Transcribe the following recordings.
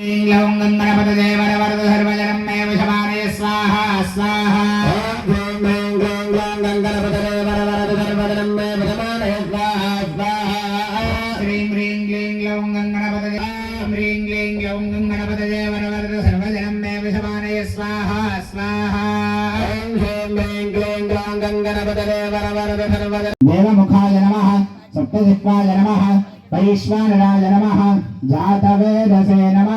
लवं गणपतये वरवरद सर्वजनं मे विषमानय स्वाहा स्वाहा श्रीं ह्रीं क्लीं लौं गणपतये ह्रीं क्लीं लौं गणपतये वरवरद सर्वजनं मे विषमानय स्वाहा स्वाहा देवमुखाय नमः सप्तजिह्वाय नमः వైశ్వానరాజ నమ జాతవేదసే నమ.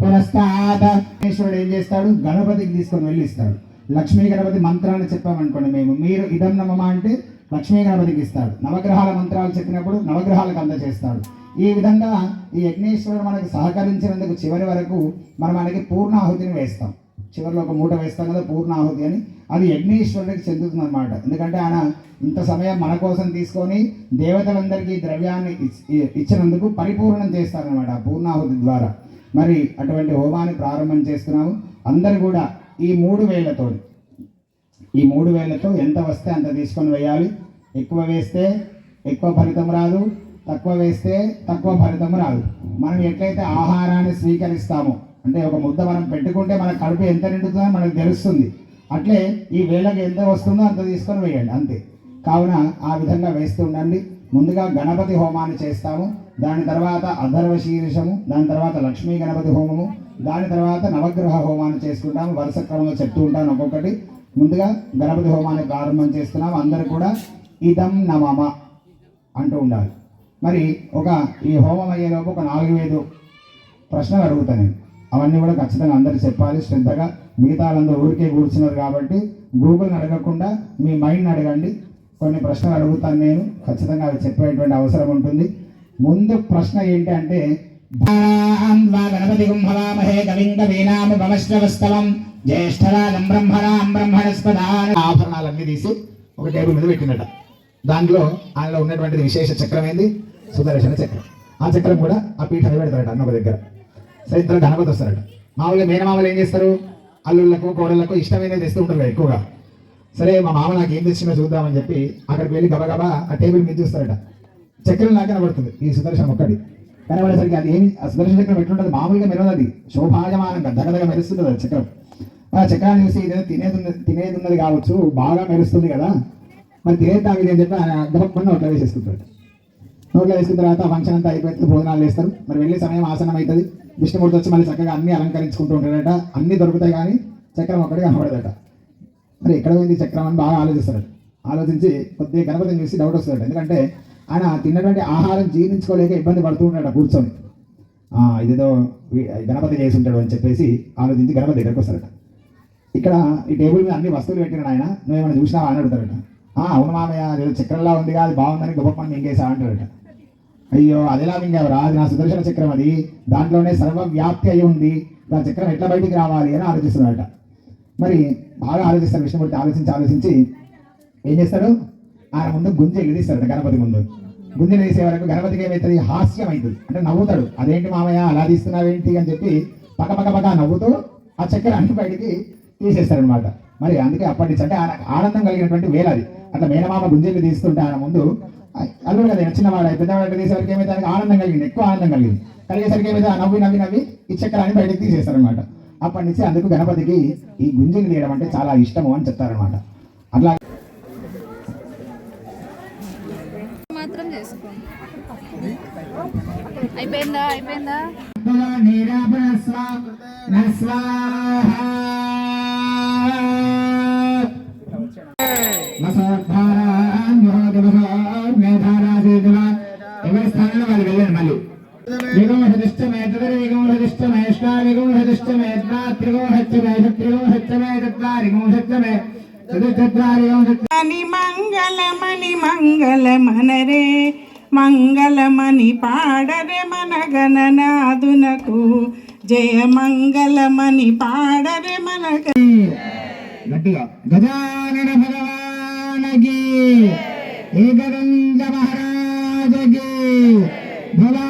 పురస్తాత ఈశ్వరుడు ఏం చేస్తాడు? గణపతికి తీసుకొని వెళ్ళి ఇస్తాడు లక్ష్మీ గణపతి మంత్రాన్ని చెప్పామనుకోండి మేము. మీరు ఇదం నమమ అంటే లక్ష్మీ గణపతికి ఇస్తాడు. నవగ్రహాల మంత్రాలు చెప్పినప్పుడు నవగ్రహాలకు అందజేస్తాడు. ఈ విధంగా ఈ యజ్ఞేశ్వరుడు మనకు సహకరించినందుకు చివరి వరకు మనం మనకి పూర్ణాహుతిని వేస్తాం. చివరిలో ఒక మూట వేస్తాం కదా పూర్ణాహుతి అని. అది యజ్ఞేశ్వరుడికి చెందుతుంది అనమాట ఎందుకంటే ఆయన ఇంత సమయం మన కోసం తీసుకొని దేవతలందరికీ ద్రవ్యాన్ని ఇచ్చినందుకు పరిపూర్ణం చేస్తారనమాట ఆ పూర్ణాహుతి ద్వారా. మరి అటువంటి హోమాన్ని ప్రారంభం చేస్తున్నాము. అందరు కూడా ఈ మూడు వేలతో ఈ మూడు వేలతో ఎంత వస్తే అంత తీసుకొని వేయాలి. ఎక్కువ వేస్తే ఎక్కువ ఫలితం రాదు తక్కువ వేస్తే తక్కువ ఫలితం రాదు. మనం ఎట్లయితే ఆహారాన్ని స్వీకరిస్తామో అంటే ఒక ముద్ద మనం పెట్టుకుంటే మన కడుపు ఎంత నిండుతుందో మనకు తెలుస్తుంది. అట్లే ఈ వేళకి ఎంత వస్తుందో అంత తీసుకొని వేయండి అంతే. కావున ఆ విధంగా వేస్తూ ఉండండి. ముందుగా గణపతి హోమాన్ని చేస్తాము. దాని తర్వాత అధర్వ శీర్షము దాని తర్వాత లక్ష్మీ గణపతి హోమము దాని తర్వాత నవగ్రహ హోమాన్ని చేసుకుంటాము. వరుస క్రమంలో చెప్తూ ఉంటాను ఒక్కొక్కటి. ముందుగా గణపతి హోమాన్ని ప్రారంభం చేస్తున్నాము. అందరూ కూడా ఇదం నమమ అంటూ ఉండాలి. మరి ఒక ఈ హోమం అయ్యేలోపు ఒక నాలుగు ఐదు ప్రశ్నలు అడుగుతాను నేను. అవన్నీ కూడా ఖచ్చితంగా అందరూ చెప్పాలి శ్రద్ధగా. మిగతా వాళ్ళందరూ ఊరికే కూర్చున్నారు కాబట్టి గూగుల్ని అడగకుండా మీ మైండ్ని అడగండి. కొన్ని ప్రశ్నలు అడుగుతాను నేను. ఖచ్చితంగా అవి చెప్పేటువంటి అవసరం ఉంటుంది. ముందు ప్రశ్న ఏంటి అంటే గణపతి కుంభవామహే కవిం కవీనామ భవశ్రవస్తవం జ్యేష్ఠరాజం బ్రహ్మణాం బ్రహ్మణస్పదాన. ఆభరణాలన్నీ తీసి ఒక టేబుల్ మీద పెట్టినట దాంట్లో ఆయనలో ఉన్నటువంటి విశేష చక్రం ఏంది? సుదర్శన చక్రం. ఆ చక్రం కూడా ఆ పీఠ పెడతారట అన్న ఒక దగ్గర. సరే ఇద్దరు గణపతి వస్తారట మామూలుగా మేనమామలు ఏం చేస్తారు? అల్లుళ్ళకు కోడళ్ళకు ఇష్టమైనది తెస్తూ ఉంటారు ఎక్కువగా. సరే మా మామ నాకు ఏం తెచ్చిందో చూద్దామని చెప్పి అక్కడికి వెళ్ళి గబగబా ఆ టేబుల్ మీద చూస్తారట. చక్రం నాకు కనబడుతుంది ఈ సుదర్శనం ఒక్కటి. కనబడేసరికి అది ఏమి ఆ సుదర్శన చక్రం ఎట్లుంటుంది? మామూలుగా మెరవదు అది శోభాయమానంగా దగ్గరగా మెరుస్తుంది అది చక్రం. ఆ చక్రాన్ని చూసి ఇదేదో తినేది తినేది ఉన్నది కావచ్చు బాగా మెరుస్తుంది కదా. మరి తినేది ఇది అని చెప్పి ఆయన గబక్కకుండా వేసేసుకుంటాడు. నోట్లో వేసిన తర్వాత ఫంక్షన్ అంతా అయిపోతే భోజనాలు వేస్తారు మరి వెళ్ళే సమయం ఆసనం అవుతుంది. విష్ణుమూర్తి వచ్చి మళ్ళీ చక్కగా అన్ని అలంకరించుకుంటూ ఉంటాడట. అన్ని దొరుకుతాయి కానీ చక్రం ఒక్కటి కనబడదట. మరి ఎక్కడ పోయింది చక్రం అని బాగా ఆలోచిస్తాడు. ఆలోచించి కొద్దిగా గణపతిని చూసి డౌట్ వస్తాడు ఎందుకంటే ఆయన తిన్నటువంటి ఆహారం జీర్ణించుకోలేక ఇబ్బంది పడుతూ ఉంటాడు కూర్చొని. ఇదేదో గణపతి చేసి ఉంటాడు అని చెప్పేసి ఆలోచించి గణపతి దగ్గరకు వస్తాడట. ఇక్కడ ఈ టేబుల్ మీద అన్ని వస్తువులు పెట్టినాడు ఆయన. నువ్వేమైనా చూసినావా అని అడుగుతాడట. "ఆ, అవును మామయ్య చక్రంలా ఉంది అది బాగుందని గొప్ప ఇంకేసా అంటాడట. అయ్యో అదేలా మింగేవరా అది నా సుదర్శన చక్రం అది. దాంట్లోనే సర్వవ్యాప్తి అయి ఉంది. దాని చక్రం ఎట్లా బయటికి రావాలి అని ఆలోచిస్తున్నాడట. మరి బాగా ఆలోచిస్తాడు విష్ణుమూర్తి ఆలోచించి ఆలోచించి. ఏం చేస్తాడు? ఆయన ముందు గుంజె ఎగిరిస్తాడు గణపతి ముందు. గుంజ వేసే వరకు గణపతికి ఏమవుతుంది? హాస్యం అవుతుంది అంటే నవ్వుతాడు. అదేంటి మామయ్య అలా తీస్తున్నావేంటి? అని చెప్పి పక్క పక్క పక్క నవ్వుతూ ఆ చక్కెర బయటికి తీసేస్తారనమాట మరి అందుకే అప్పటి నుంచి అంటే ఆయన ఆనందం కలిగినటువంటి వేల అది. అట్లా మేనమామ గుంజెలు తీస్తుంటే ఆయన ముందు అల్లుడు కదా చిన్నవాడు పెద్దవాడు తీసేసరికి ఏమైతే ఆనందం కలిగింది ఎక్కువ ఆనందం కలిగింది. కలిగేసరికి ఏమైతే నవ్వి నవ్వి నవ్వి ఈ చక్రాన్ని బయటకు తీసేస్తారనమాట అప్పటి నుంచి అందుకు గణపతికి ఈ గుంజలు తీయడం అంటే చాలా ఇష్టము అని చెప్తారనమాట అట్లా మాత్రం చేసుకో. అయిపోయిందా అయిపోయిందా? మణి మంగళమణి మంగళమనరే మంగళమణి పాడరే మన గణనాదునకు జయ మంగళమణి పాడరే మన గట్టిగా. గజానన భగవానకి. ఏకదండ మహారాజకి. భగవానకి